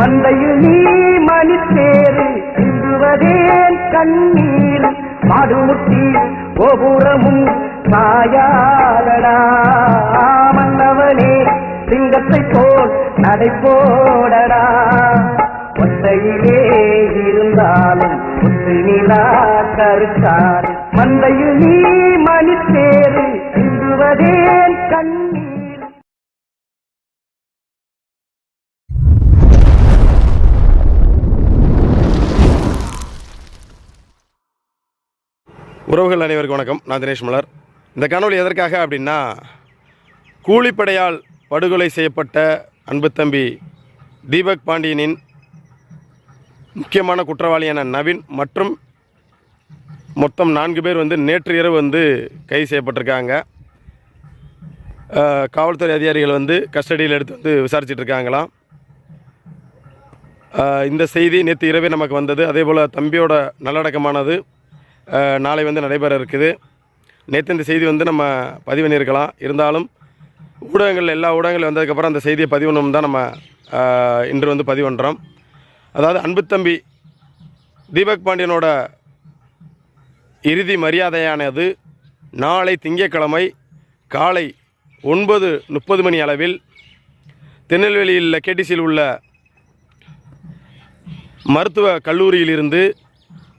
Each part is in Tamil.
மந்தையில் நீ மணித்தேரு சிந்துவதேன் கண்ணீர் மாடுமுட்டி கோபுரமும் சாயாதடா மன்னவனே சிங்கத்தை போல் நடை போடடா ஒத்தையிலே இருந்தாலும் முத்து நிலா கருத்தாரு மந்தையில் நீ மணித்தேரு சிந்துவதேன் கண்ணீர். உறவுகள் அனைவருக்கும் வணக்கம். நான் தினேஷ் மலர். இந்த காணொளி எதற்காக அப்படின்னா கூலிப்படையால் படுகொலை செய்யப்பட்ட அன்பு தம்பி தீபக் பாண்டியனின் முக்கியமான குற்றவாளியான நவீன் மற்றும் மொத்தம் நான்கு பேர் வந்து நேற்று இரவு வந்து கைது செய்யப்பட்டிருக்காங்க. காவல்துறை அதிகாரிகள் வந்து கஸ்டடியில் எடுத்து வந்து விசாரிச்சுட்டு இருக்காங்களாம். இந்த செய்தி நேற்று இரவே நமக்கு வந்தது. அதே போல் தம்பியோட நல்லடக்கமானது நாளை வந்து நடைபெற இருக்குது. நேற்று இந்த செய்தி வந்து நம்ம பதிவு பண்ணியிருக்கலாம் இருந்தாலும் ஊடகங்கள் எல்லா ஊடகங்கள் வந்ததுக்கப்புறம் அந்த செய்தியை பதிவணும் தான் நம்ம இன்று வந்து பதிவு பண்ணுறோம் அதாவது அன்பு தம்பி தீபக் பாண்டியனோட இறுதி மரியாதையானது நாளை திங்கட்கிழமை காலை ஒன்பது முப்பது மணி அளவில் திருநெல்வேலியில் கேடிசியில் உள்ள மருத்துவ கல்லூரியிலிருந்து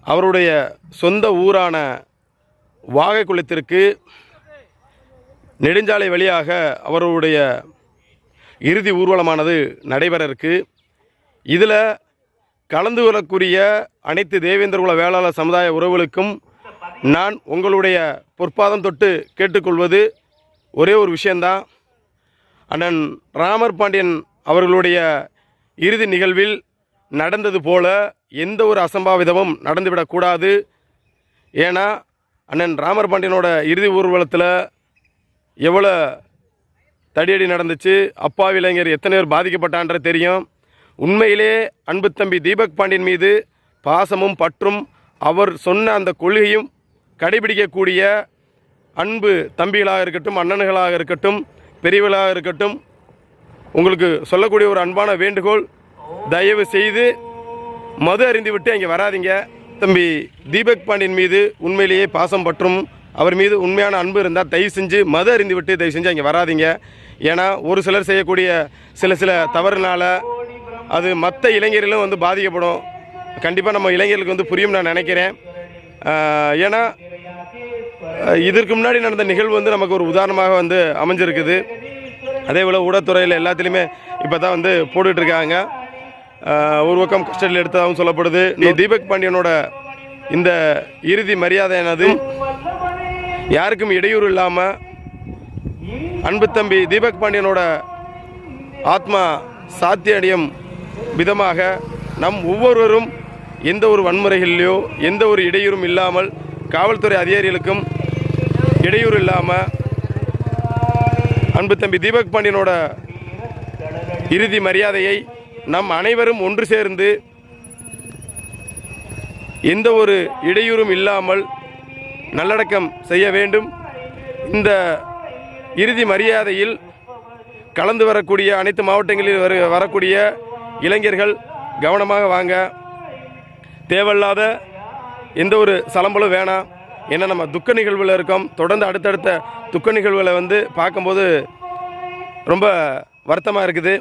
அவருடைய சொந்த ஊரான வாகைக்குளத்திற்கு நெடுஞ்சாலை வழியாக அவருடைய இறுதி ஊர்வலமானது நடைபெற இருக்கு. இதில் கலந்து கொள்ளக்கூடிய அனைத்து தேவேந்திரகுல வேளாளர் சமுதாய உறவுகளுக்கும் நான் உங்களுடைய பொற்பாதம் தொட்டு கேட்டுக்கொள்வது ஒரே ஒரு விஷயந்தான் அண்ணன் ராமர் பாண்டியன் அவர்களுடைய இறுதி நிகழ்வில் நடந்தது போல எந்த ஒரு அசம்பாவிதமும் நடந்துவிடக்கூடாது. ஏன்னா அண்ணன் ராமர் பாண்டியனோட இறுதி ஊர்வலத்தில் எவ்வளோ தடியடி நடந்துச்சு அப்பாவி இளைஞர் எத்தனை பேர் பாதிக்கப்பட்டான்ற தெரியும். உண்மையிலே அன்பு தம்பி தீபக் பாண்டியன் மீது பாசமும் பற்றும் அவர் சொன்ன அந்த கொள்கையும் கடைபிடிக்கக்கூடிய அன்பு தம்பிகளாக இருக்கட்டும் அண்ணன்களாக இருக்கட்டும் பெரியவர்களாக இருக்கட்டும் உங்களுக்கு சொல்லக்கூடிய ஒரு அன்பான வேண்டுகோள் தயவு செய்து மது அறிந்துவிட்டு விட்டு அங்கே வராதீங்க. தம்பி தீபக் பாண்டியன் மீது உண்மையிலேயே பாசம் பற்றும் அவர் மீது உண்மையான அன்பு இருந்தால் தயவு செஞ்சு மது அறிந்து விட்டு தயவு செஞ்சு அங்கே வராதீங்க. ஏன்னா ஒரு சிலர் செய்யக்கூடிய சில சில தவறுனால அது மற்ற இளைஞர்களும் வந்து பாதிக்கப்படும். கண்டிப்பாக நம்ம இளைஞர்களுக்கு வந்து புரியும் நான் நினைக்கிறேன். ஏன்னா இதற்கு முன்னாடி நடந்த நிகழ்வு வந்து நமக்கு ஒரு உதாரணமாக வந்து அமைஞ்சிருக்குது. அதே போல் ஊடகத்துறையில் எல்லாத்துலேயுமே இப்போ தான் வந்து போட்டுட்ருக்காங்க ஒரு பக்கம் கஸ்டடியில் எடுத்ததாகவும் சொல்லப்படுது. நீ தீபக் பாண்டியனோட இந்த இறுதி மரியாதையானது யாருக்கும் இடையூறு இல்லாமல் அன்பு தம்பி தீபக் பாண்டியனோட ஆத்மா சாத்தியடையும் விதமாக நம் ஒவ்வொருவரும் எந்த ஒரு வன்முறைகளிலையோ எந்த ஒரு இடையூறும் இல்லாமல் காவல்துறை அதிகாரிகளுக்கும் இடையூறு இல்லாமல் அன்பு தம்பி தீபக் பாண்டியனோட இறுதி மரியாதையை நம் அனைவரும் ஒன்று சேர்ந்து எந்த ஒரு இடையூறும் இல்லாமல் நல்லடக்கம் செய்ய வேண்டும். இந்த இறுதி மரியாதையில் கலந்து வரக்கூடிய அனைத்து மாவட்டங்களில் வர வரக்கூடிய இளைஞர்கள் கவனமாக வாங்க. தேவையில்லாத எந்த ஒரு சலம்பலும் வேணாம் ஏன்னா நம்ம துக்க நிகழ்வில் இருக்கோம். தொடர்ந்து அடுத்தடுத்த துக்க நிகழ்வுகளை வந்து பார்க்கும்போது ரொம்ப வருத்தமாக இருக்குது.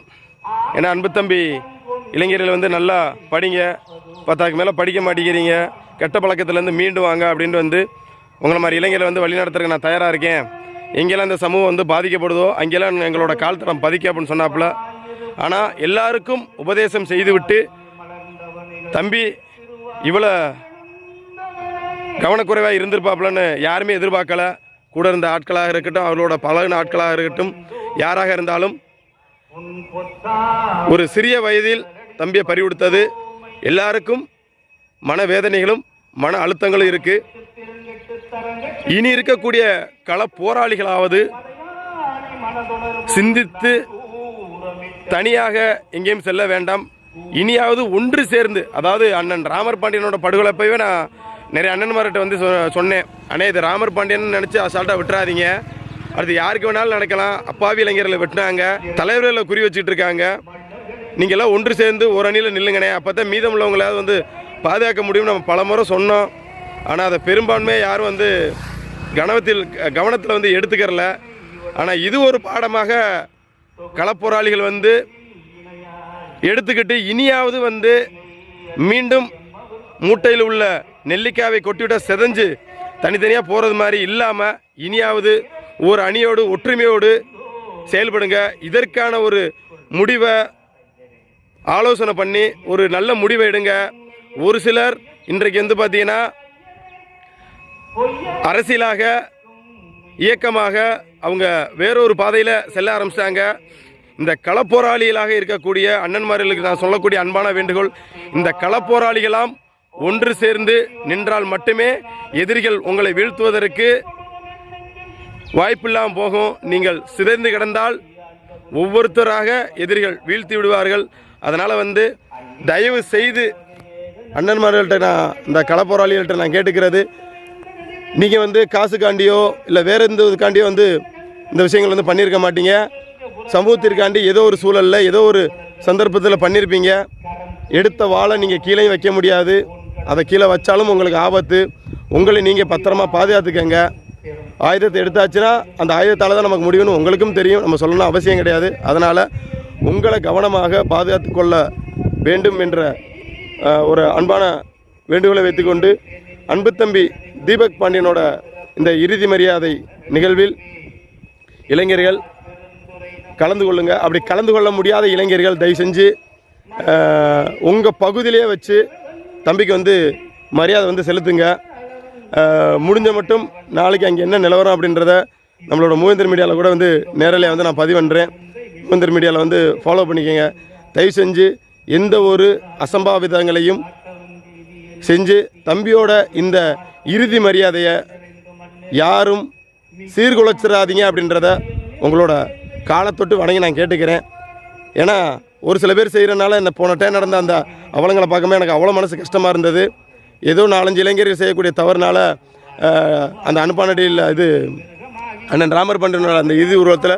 ஏன்னா அன்பு தம்பி இளைஞர்கள் வந்து நல்லா படிங்க. பத்தாக்கு மேலே படிக்க மாட்டேங்கிறீங்க. கெட்ட பழக்கத்துலேருந்து மீண்டு வாங்க அப்படின்ட்டு வந்து உங்களை மாதிரி இளைஞரை வந்து வழிநடத்துறதுக்கு நான் தயாராக இருக்கேன். எங்கெல்லாம் இந்த சமூகம் வந்து பாதிக்கப்படுதோ அங்கெல்லாம் எங்களோட கால் பதிக்க அப்படின்னு சொன்னாப்புல. ஆனால் எல்லாருக்கும் உபதேசம் செய்துவிட்டு தம்பி இவ்வளோ கவனக்குறைவாக இருந்திருப்பாப்புலன்னு யாருமே எதிர்பார்க்கல. கூட இருந்த ஆட்களாக இருக்கட்டும் அவர்களோட பழகின ஆட்களாக இருக்கட்டும் யாராக இருந்தாலும் ஒரு சிறிய வயதில் தம்பியை பறிவுடுத்தது எல்லாருக்கும் மனவேதனைகளும் மன அழுத்தங்களும் இருக்கு. இனி இருக்கக்கூடிய கள போராளிகளாவது சிந்தித்து தனியாக எங்கேயும் செல்ல வேண்டாம். இனியாவது ஒன்று சேர்ந்து அதாவது அண்ணன் ராமர் பாண்டியனோட படுகொலை போய் நான் நிறைய அண்ணன்மார்கிட்ட வந்து சொ- சொன்னேன். அண்ணே இது ராமர் பாண்டியன் நினச்சி அசால்ட்டாக விட்டுறாதீங்க. அடுத்து யாருக்கு வேணாலும் நடக்கலாம். அப்பாவி இளைஞர்களை வெட்டினாங்க. தலைவர்களை குறி வச்சுட்டு இருக்காங்க. நீங்கள் எல்லாம் ஒன்று சேர்ந்து ஒரு அணியில் நில்லுங்கண்ணே. அப்போ தான் மீதம் உள்ளவங்களாவது வந்து பாதுகாக்க முடியும்னு நம்ம பல முறை சொன்னோம். ஆனால் அதை பெரும்பான்மையாக யாரும் வந்து கவனத்தில் கவனத்தில் வந்து எடுத்துக்கிறல. ஆனால் இது ஒரு பாடமாக களப்போராளிகள் வந்து எடுத்துக்கிட்டு இனியாவது வந்து மீண்டும் மூட்டையில் உள்ள நெல்லிக்காவை கொட்டிவிட செதஞ்சு தனித்தனியாக போகிறது மாதிரி இல்லாமல் இனியாவது ஒரு அணியோடு ஒற்றுமையோடு செயல்படுங்க. இதற்கான ஒரு முடிவை ஆலோசனை பண்ணி ஒரு நல்ல முடிவை எடுங்க. ஒரு சிலர் இன்றைக்கு வந்து பார்த்தீங்கன்னா அரசியலாக இயக்கமாக அவங்க வேறொரு பாதையில் செல்ல ஆரம்பிச்சிட்டாங்க. இந்த களப்போராளிகளாக இருக்கக்கூடிய அண்ணன்மார்களுக்கு நான் சொல்லக்கூடிய அன்பான வேண்டுகோள் இந்த களப்போராளிகளாம் ஒன்று சேர்ந்து நின்றால் மட்டுமே எதிரிகள் உங்களை வீழ்த்துவதற்கு வாய்ப்பில்லாமல் போகும். நீங்கள் சிதைந்து கிடந்தால் ஒவ்வொருத்தராக எதிரிகள் வீழ்த்தி விடுவார்கள். அதனால் வந்து தயவு செய்து அண்ணன்மார்கள்ட்ட நான் இந்த களப்போராளிகள்கிட்ட நான் கேட்டுக்கிறது. நீங்கள் வந்து காசுக்காண்டியோ இல்லை வேறு எந்த இதுக்காண்டியோ வந்து இந்த விஷயங்கள் வந்து பண்ணியிருக்க மாட்டீங்க. சமூகத்திற்காண்டி ஏதோ ஒரு சூழலில் ஏதோ ஒரு சந்தர்ப்பத்தில் பண்ணியிருப்பீங்க எடுத்த வாழை நீங்கள் கீழே வைக்க முடியாது. அதை கீழே வச்சாலும் உங்களுக்கு ஆபத்து. உங்களை நீங்கள் பத்திரமா பாதுகாத்துக்கங்க. ஆயுதத்தை எடுத்தாச்சுன்னா அந்த ஆயுதத்தால் தான் நமக்கு முடியும்னு உங்களுக்கும் தெரியும். நம்ம சொல்லணும் அவசியம் கிடையாது. அதனால் உங்களை கவனமாக பாதுகாத்து கொள்ள வேண்டும் என்ற ஒரு அன்பான வேண்டுகோளை வைத்துக்கொண்டு அன்பு தம்பி தீபக் பாண்டியனோட இந்த இறுதி மரியாதை நிகழ்வில் இளைஞர்கள் கலந்து கொள்ளுங்க. அப்படி கலந்து கொள்ள முடியாத இளைஞர்கள் தயவு செஞ்சு உங்கள் பகுதியிலே வச்சு தம்பிக்கு வந்து மரியாதை வந்து செலுத்துங்க. முடிஞ்ச மட்டும் நாளைக்கு அங்கே என்ன நிலவரம் அப்படின்றத நம்மளோட மூவேந்தர் மீடியாவில் கூட வந்து நேரலையாக வந்து நான் பதிவு பண்ணுறேன் மூவேந்தர் மீடியாவில் வந்து ஃபாலோ பண்ணிக்கோங்க. தயவு செஞ்சு எந்த ஒரு அசம்பாவிதங்களையும் செஞ்சு தம்பியோட இந்த இறுதி மரியாதையை யாரும் சீர்குலைச்சிடாதீங்க அப்படின்றத உங்களோட காலத்தொட்டு வணங்கி நான் கேட்டுக்கிறேன். ஏன்னா ஒரு சில பேர் செய்கிறனால இந்த போன டைம் நடந்த அந்த அவலங்களை பார்க்கும்போது எனக்கு அவ்வளோ மனசு கஷ்டமாக இருந்தது. ஏதோ நாலஞ்சு இளைஞர்கள் செய்யக்கூடிய தவறுனால அந்த அனுப்பானடியில் இது அண்ணன் ராமர் பண்டனோட அந்த இறுதி உருவத்தில்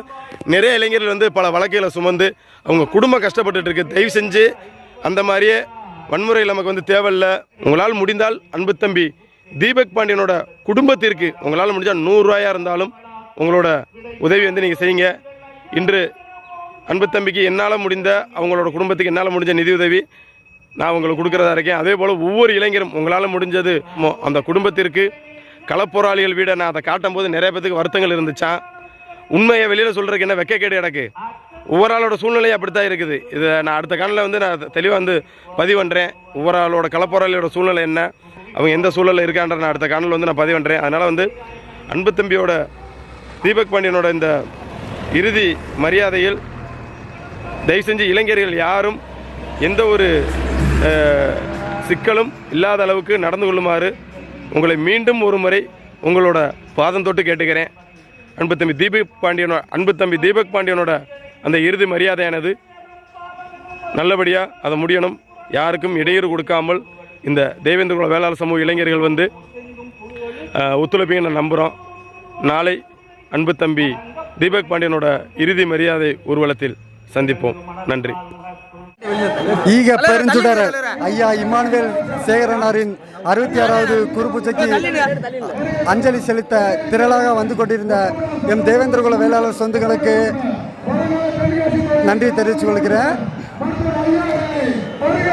நிறைய இளைஞர்கள் வந்து பல வழக்குகளை சுமந்து அவங்க குடும்பம் கஷ்டப்பட்டுட்டு இருக்கு. தயவு செஞ்சு அந்த மாதிரியே வன்முறை நமக்கு வந்து தேவையில்லை. உங்களால் முடிந்தால் அன்பு தம்பி தீபக் பாண்டியனோட குடும்பத்திற்கு உங்களால் முடிஞ்சால் நூறுரூவாயாக இருந்தாலும் உங்களோட உதவி வந்து நீங்கள் செய்யுங்க. இன்று அன்பு தம்பிக்கு என்னால் முடிந்த அவங்களோட குடும்பத்துக்கு என்னால் முடிஞ்ச நிதி உதவி நான் உங்களுக்கு கொடுக்குறதா இருக்கேன். அதே போல் ஒவ்வொரு இளைஞரும் உங்களால் முடிஞ்சது அந்த குடும்பத்திற்கு களப்போராளிகள் வீடை நான் அதை காட்டும் போது நிறைய பேத்துக்கு வருத்தங்கள் இருந்துச்சான் உண்மையை வெளியில் சொல்கிறதுக்கு என்ன வெக்கக்கேடு எனக்கு? ஒவ்வொரு ஆளோட சூழ்நிலையும் அப்படித்தான் இருக்குது. இதை நான் அடுத்த கண்ணில் வந்து நான் தெளிவாக வந்து பதிவு பண்ணுறேன் ஒவ்வொரு ஆளோட களப்போராளியோட சூழ்நிலை என்ன? அவங்க எந்த சூழலில் இருக்கான்ற நான் அடுத்த கண்ணில் வந்து நான் பதிவு பண்ணுறேன் அதனால் வந்து அன்பு தம்பியோட தீபக் பாண்டியனோட இந்த இறுதி மரியாதையில் தயவு செஞ்சு இளைஞர்கள் யாரும் எந்த ஒரு சிக்கலும் இல்லாத அளவுக்கு நடந்து கொள்ளுமாறு உங்களை மீண்டும் ஒரு முறை உங்களோட பாதம் தொட்டு கேட்டுக்கிறேன். அன்பு தம்பி தீபக் பாண்டியனோட அன்பு தம்பி தீபக் பாண்டியனோட அந்த இறுதி மரியாதையானது. நல்லபடியாக அதை முடியணும். யாருக்கும் இடையூறு கொடுக்காமல் இந்த தேவேந்திர வேளாளர் சமூக இளைஞர்கள் வந்து அஹ், ஒத்துழைப்பையும் நான் நம்புகிறோம் நாளை அன்பு தம்பி தீபக் பாண்டியனோட இறுதி மரியாதை ஊர்வலத்தில் சந்திப்போம். நன்றி. ஈக பெருஞ்சுடர் ஐயா இமானுவேல் சேகரனாரின் அறுபத்தி ஆறாவது குருபூஜைக்கு அஞ்சலி செலுத்த திரளாக வந்து கொண்டிருந்த எம் தேவேந்திரகுல வேளாளர் சொந்தங்களுக்கு நன்றி தெரிவித்துக் கொள்கிறேன்.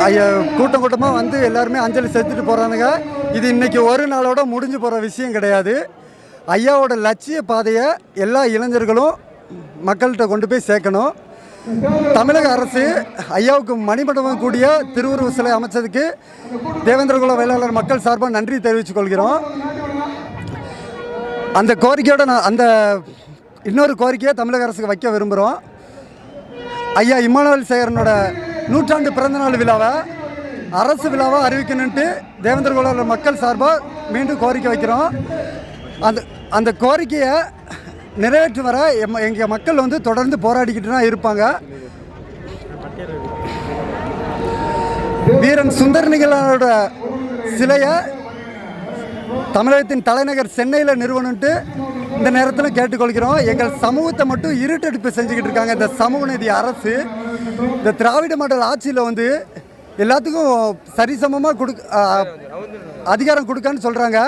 ஐயா கூட்டம் கூட்டமாக வந்து எல்லாருமே அஞ்சலி செலுத்திட்டு போகிறானுங்க இது இன்றைக்கி ஒரு நாளோட முடிஞ்சு போகிற விஷயம் கிடையாது. ஐயாவோட லட்சிய பாதையை எல்லா இளைஞர்களும் மக்கள்கிட்ட கொண்டு போய் சேர்க்கணும். தமிழக அரசு ஐயாவுக்கு மணிமண்டபம் கூடிய திருவுருவ சிலை அமைச்சதுக்கு தேவேந்திரகுல வேளாளர் மக்கள் சார்பாக நன்றி தெரிவித்துக் கொள்கிறோம். அந்த கோரிக்கையோட நான் அந்த இன்னொரு கோரிக்கையை தமிழக அரசுக்கு வைக்க விரும்புகிறோம். ஐயா இம்மானுவல் சேகரனோட நூற்றாண்டு பிறந்தநாள் விழாவை அரசு விழாவை அறிவிக்கணுன்ட்டு தேவேந்திரகுல மக்கள் சார்பாக மீண்டும் கோரிக்கை வைக்கிறோம். அந்த அந்த கோரிக்கையை நிறைவேற்றி வர எம் எங்கள் மக்கள் வந்து தொடர்ந்து போராடிக்கிட்டு தான் இருப்பாங்க. வீரன் சுந்தர் நிகழனோட சிலையை தமிழகத்தின் தலைநகர் சென்னையில் நிறுவனம்ட்டு இந்த நேரத்தில் கேட்டுக்கொள்கிறோம். எங்கள் சமூகத்தை மட்டும் இருட்டடிப்பு செஞ்சுக்கிட்டு இருக்காங்க இந்த சமூக நீதி அரசு. இந்த திராவிட மாடல் ஆட்சியில் வந்து எல்லாத்துக்கும் சரிசமமாக கொடு அதிகாரம் கொடுக்கான்னு சொல்கிறாங்க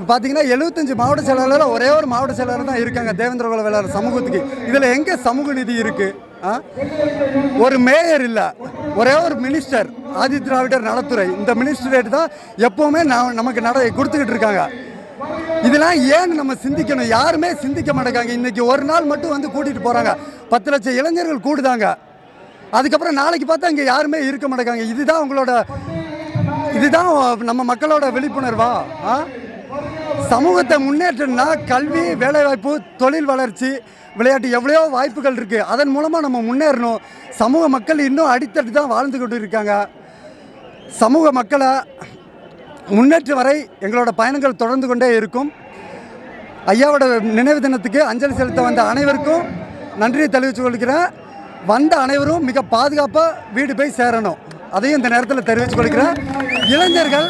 பார்த்தீங்கன்னா எழுபத்தஞ்சு மாவட்ட செயலாளர் ஒரே ஒரு மாவட்ட செயலாளர் தான் இருக்காங்க தேவேந்திரகுல வேளாளர் சமூகத்துக்கு. இதில் எங்கே சமூக நிதி இருக்குது ஆ? ஒரு மேயர் இல்லை. ஒரே ஒரு மினிஸ்டர் ஆதி திராவிடர் நலத்துறை. இந்த மினிஸ்டரேட் தான் எப்போவுமே நான் நமக்கு நட கொடுத்துக்கிட்டு இருக்காங்க. இதெல்லாம் ஏன் நம்ம சிந்திக்கணும். யாருமே சிந்திக்க மாட்டேங்காங்க இன்னைக்கு ஒரு நாள் மட்டும் வந்து கூட்டிகிட்டு போகிறாங்க பத்து லட்சம் இளைஞர்கள் கூடுதாங்க. அதுக்கப்புறம் நாளைக்கு பார்த்தா இங்கே யாருமே இருக்க மாட்டேங்காங்க இதுதான் உங்களோட இதுதான் நம்ம மக்களோட விழிப்புணர்வா? ஆ? சமூகத்தை முன்னேற்றம்னா கல்வி வேலைவாய்ப்பு தொழில் வளர்ச்சி விளையாட்டு எவ்வளையோ வாய்ப்புகள் இருக்குது அதன் மூலமாக நம்ம முன்னேறணும். சமூக மக்கள் இன்னும் அடித்தட்டு தான் வாழ்ந்து கொண்டு இருக்காங்க சமூக மக்களை முன்னேற்றம் வரை எங்களோட பயணங்கள் தொடர்ந்து கொண்டே இருக்கும். ஐயாவோட நினைவு தினத்துக்கு அஞ்சலி செலுத்த வந்த அனைவருக்கும் நன்றியை தெரிவித்துக் கொள்கிறேன். வந்த அனைவரும் மிக பாதுகாப்பாக வீடு போய் சேரணும். அதையும் இந்த நேரத்தில் தெரிவித்துக் கொள்கிறேன். இளைஞர்கள்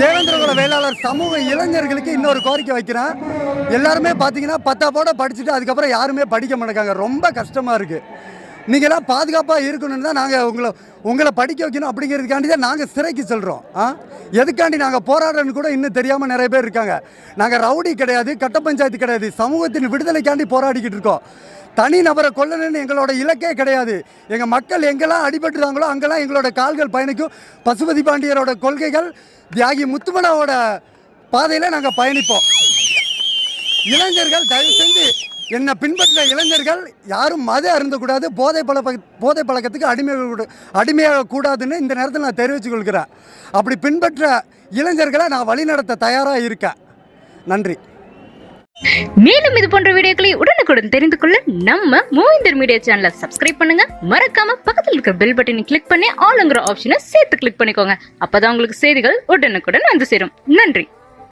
தேவேந்திரகுல வேளாளர் சமூக இளைஞர்களுக்கு இன்னொரு கோரிக்கை வைக்கிறேன். எல்லாருமே பார்த்தீங்கன்னா பத்தாப்போட படிச்சுட்டு அதுக்கப்புறம் யாருமே படிக்க மாட்டேங்காங்க. ரொம்ப கஷ்டமாக இருக்குது நீங்களாம் பாதுகாப்பாக இருக்கணும்னு தான் நாங்கள் உங்களை உங்களை படிக்க வைக்கணும் அப்படிங்கிறதுக்காண்டி தான் நாங்கள் சிறைக்கு செல்கிறோம் ஆ? எதுக்காண்டி நாங்கள் போராடுறோன்னு கூட இன்னும் தெரியாமல் நிறைய பேர் இருக்காங்க. நாங்கள் ரவுடி கிடையாது கட்ட பஞ்சாயத்து கிடையாது சமூகத்தின் விடுதலைக்காண்டி போராடிக்கிட்டு இருக்கோம். தனி நபரை கொல்லணும்னு எங்களோட இலக்கே கிடையாது. எங்கள் மக்கள் எங்கெல்லாம் அடிபட்டுறாங்களோ அங்கெல்லாம் எங்களோட கால்கள் பயணிக்கும். பசுபதி பாண்டியரோட கொள்கைகள் தியாகி முத்துமலாவோட பாதையில் நாங்கள் பயணிப்போம். இளைஞர்கள் தயவு செஞ்சு என்னை பின்பற்ற இளைஞர்கள் யாரும் மத அருந்தக்கூடாது போதை பழ போதை பழக்கத்துக்கு அடிமையாக அடிமையாக கூடாதுன்னு இந்த நேரத்தில் நான் தெரிவித்துக் கொள்கிறேன் அப்படி பின்பற்ற இளைஞர்களை நான் வழிநடத்த தயாராக இருக்கேன். நன்றி. மேலும் இது போன்ற வீடியோக்களை உடனுக்குடன் தெரிந்து கொள்ள நம்ம மூவிந்தர் மீடியா சேனலை சப்ஸ்கிரைப் பண்ணுங்க. மறக்காம பக்கத்தில் இருக்கிற பெல் பட்டனை கிளிக் பண்ணி ஆளுங்கிற ஆப்ஷனை சேர்த்து கிளிக் பண்ணிக்கோங்க. அப்பதான் உங்களுக்கு செய்திகள் உடனுக்குடன் வந்து சேரும். நன்றி.